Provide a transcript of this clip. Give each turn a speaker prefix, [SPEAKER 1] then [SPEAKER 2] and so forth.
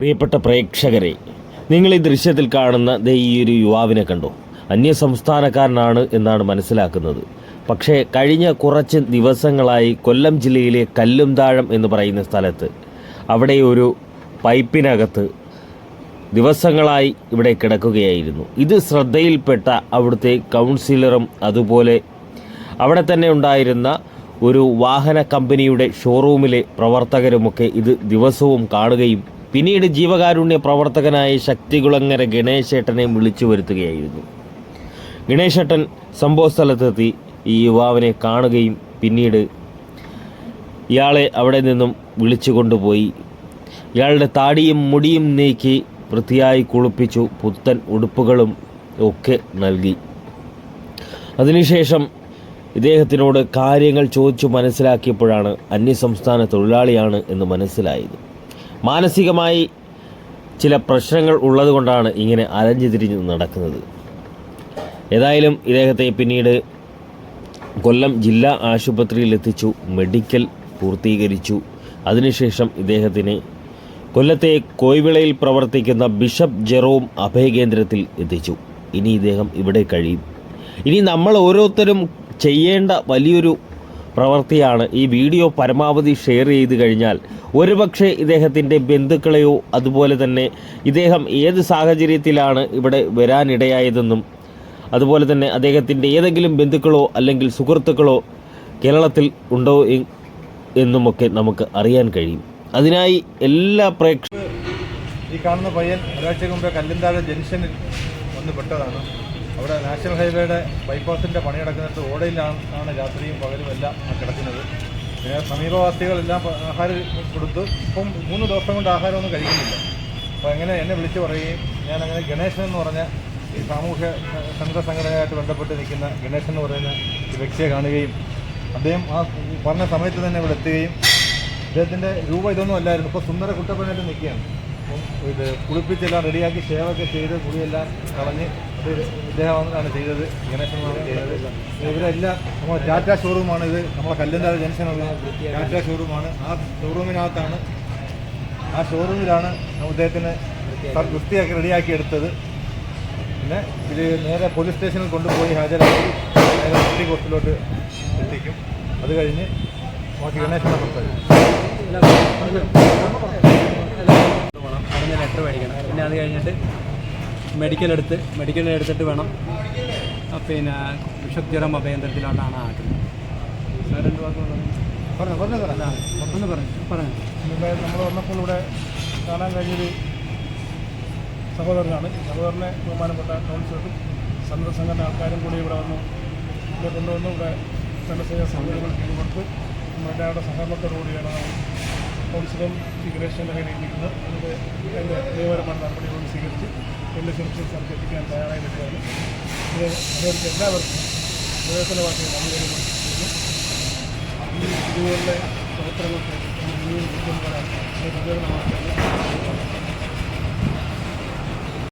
[SPEAKER 1] പ്രിയപ്പെട്ട പ്രേക്ഷകരെ നിങ്ങൾ ഈ ദൃശ്യത്തിൽ കാണുന്ന ദേ ഈ ഒരു യുവാവിനെ കണ്ടോ? അന്യസംസ്ഥാനക്കാരനാണ് എന്നാണ് മനസ്സിലാക്കുന്നത്. പക്ഷേ കഴിഞ്ഞ കുറച്ച് ദിവസങ്ങളായി കൊല്ലം ജില്ലയിലെ കല്ലുംതാഴം എന്ന് പറയുന്ന സ്ഥലത്ത് അവിടെ ഒരു പൈപ്പിനകത്ത് ദിവസങ്ങളായി ഇവിടെ കിടക്കുകയായിരുന്നു. ഇത് ശ്രദ്ധയിൽപ്പെട്ട അവിടുത്തെ കൗൺസിലറും അതുപോലെ അവിടെ തന്നെ ഉണ്ടായിരുന്ന ഒരു വാഹന കമ്പനിയുടെ ഷോറൂമിലെ പ്രവർത്തകരുമൊക്കെ ഇത് ദിവസവും കാണുകയും പിന്നീട് ജീവകാരുണ്യ പ്രവർത്തകനായ ശക്തികുളങ്ങര ഗണേശേട്ടനെ വിളിച്ചു വരുത്തുകയായിരുന്നു. ഗണേശേട്ടൻ സംഭവ സ്ഥലത്തെത്തി ഈ യുവാവിനെ കാണുകയും പിന്നീട് ഇയാളെ അവിടെ നിന്നും വിളിച്ചു കൊണ്ടുപോയി. ഇയാളുടെ താടിയും മുടിയും നീക്കി വൃത്തിയായി കുളിപ്പിച്ചു പുത്തൻ ഉടുപ്പുകളും ഒക്കെ നൽകി. അതിനുശേഷം ഇദ്ദേഹത്തിനോട് കാര്യങ്ങൾ ചോദിച്ചു മനസ്സിലാക്കിയപ്പോഴാണ് അന്യസംസ്ഥാന തൊഴിലാളിയാണ് എന്ന് മനസ്സിലായത്. മാനസികമായി ചില പ്രശ്നങ്ങൾ ഉള്ളതുകൊണ്ടാണ് ഇങ്ങനെ അലഞ്ഞു തിരിഞ്ഞ് നടക്കുന്നത്. ഏതായാലും ഇദ്ദേഹത്തെ പിന്നീട് കൊല്ലം ജില്ലാ ആശുപത്രിയിൽ എത്തിച്ചു മെഡിക്കൽ പൂർത്തീകരിച്ചു. അതിനുശേഷം ഇദ്ദേഹത്തിനെ കൊല്ലത്തെ കോയ്വിളയിൽ പ്രവർത്തിക്കുന്ന ബിഷപ്പ് ജെറോം അഭയകേന്ദ്രത്തിൽ എത്തിച്ചു. ഇനി ഇദ്ദേഹം ഇവിടെ കഴിയും. ഇനി നമ്മൾ ഓരോരുത്തരും ചെയ്യേണ്ട വലിയൊരു പ്രവൃത്തിയാണ് ഈ വീഡിയോ പരമാവധി ഷെയർ ചെയ്ത് കഴിഞ്ഞാൽ ഒരുപക്ഷെ ഇദ്ദേഹത്തിന്റെ ബന്ധുക്കളെയോ അതുപോലെ തന്നെ ഇദ്ദേഹം ഏത് സാഹചര്യത്തിലാണ് ഇവിടെ വരാനിടയായതെന്നും അതുപോലെ തന്നെ അദ്ദേഹത്തിന്റെ ഏതെങ്കിലും ബന്ധുക്കളോ അല്ലെങ്കിൽ സുഹൃത്തുക്കളോ കേരളത്തിൽ ഉണ്ടോ എന്നുമൊക്കെ നമുക്ക് അറിയാൻ കഴിയും. അതിനായി എല്ലാ പ്രേക്ഷ
[SPEAKER 2] ഈ കാണുന്ന പയ്യൻ ഒരാഴ്ച മുമ്പേ കല്ലിന്താഴ ജംഗ്ഷനിൽ വന്ന് പെട്ടതാണ്. അവിടെ നാഷണൽ ഹൈവേയുടെ ബൈപ്പാസിന്റെ പണി നടക്കുന്നത് ഓടയിലാണ് ആണ് രാത്രിയും പകലും എല്ലാം കിടക്കുന്നത്. പിന്നെ സമീപവാസികളെല്ലാം ആഹാരം കൊടുത്തു ഇപ്പം മൂന്ന് ദിവസം കൊണ്ട് ആഹാരമൊന്നും കഴിക്കുന്നില്ല. അപ്പോൾ എങ്ങനെ എന്നെ വിളിച്ചു പറയുകയും ഞാൻ അങ്ങനെ ഗണേശൻ എന്ന് പറഞ്ഞ ഈ സാമൂഹ്യ സംഘ സംഘടനയായിട്ട് ബന്ധപ്പെട്ട് നിൽക്കുന്ന ഗണേശൻ എന്ന് പറയുന്ന ഈ വ്യക്തിയെ കാണുകയും അദ്ദേഹം ആ പറഞ്ഞ സമയത്ത് തന്നെ ഇവിടെ എത്തുകയും അദ്ദേഹത്തിന്റെ രൂപ ഇതൊന്നും അല്ലായിരുന്നു. ഇപ്പോൾ സുന്ദര കുട്ടപ്പനായിട്ട് നിൽക്കുകയാണ്. ഇത് കുളിപ്പിച്ചെല്ലാം റെഡിയാക്കി ഷേവൊക്കെ ചെയ്ത് കുളിയെല്ലാം കളഞ്ഞ് അത് വന്നതാണ് ചെയ്തത്. ഗണേശനാണ് ചെയ്തത്. ഇവരെല്ലാം നമ്മൾ ടാറ്റ ഷോറൂമാണ് ഇത്. നമ്മളെ കല്ലുന്താഴ് ജംഗ്ഷനുള്ള ടാറ്റ ഷോറൂമാണ്. ആ ഷോറൂമിനകത്താണ് ആ ഷോറൂമിലാണ് അദ്ദേഹത്തിന് വൃത്തിയാക്കി റെഡിയാക്കി എടുത്തത്. പിന്നെ ഇത് നേരെ പോലീസ് സ്റ്റേഷനിൽ കൊണ്ടുപോയി ഹാജരാക്കി നേരെ ഡിസ്ട്രിക്ട് കോസ്റ്റിലോട്ട് എത്തിക്കും. അത് കഴിഞ്ഞ് ബാക്കി ഗണേശനെ പുറത്തായി
[SPEAKER 3] അതിന് ലെറ്റർ മേടിക്കണം. പിന്നെ അത് കഴിഞ്ഞിട്ട് മെഡിക്കൽ എടുത്ത് മെഡിക്കൽ എടുത്തിട്ട് വേണം. പിന്നെ ബിഷപ്പ് ജ്വരം അഭയന്തരത്തിലോട്ടാണ് ആക്കുന്നത്. സാർ രണ്ട്
[SPEAKER 2] പറഞ്ഞു? പറഞ്ഞു
[SPEAKER 3] പറഞ്ഞു പറഞ്ഞു
[SPEAKER 4] നമ്മൾ വന്നപ്പോൾ ഇവിടെ കാണാൻ കഴിഞ്ഞൊരു സഹോദരനാണ്. സഹോദരനെ ബഹുമാനപ്പെട്ട കൗൺസിലറും സന്നദ്ധ സംഘടന ആൾക്കാരും കൂടി ഇവിടെ വന്നു. ഇവിടെ കൊണ്ടുവന്ന്. ഇവിടെ സൗകര്യങ്ങൾ ചെയ്തു കൊടുത്ത് നമ്മളെല്ലാവരുടെ കൗൺസിലും സ്വീകരേഷന്റെ കയ്യിലിരിക്കുന്നത് അതിന്റെ അതിന്റെ നിയമപരമായ നടപടികളോട് സ്വീകരിച്ച് എന്റെ സുരക്ഷിത എത്തിക്കാൻ തയ്യാറായി നിൽക്കുകയാണ് ഇത് അവർക്ക് എല്ലാവർക്കും വികസന നന്ദി രേഖപ്പെടുത്തുന്നു ഈ ഇതുപോലുള്ള പ്രവർത്തനങ്ങൾക്ക് ഇനിയും മുന്നോട്ട് വരാൻ പ്രചോദനമാക്കാൻ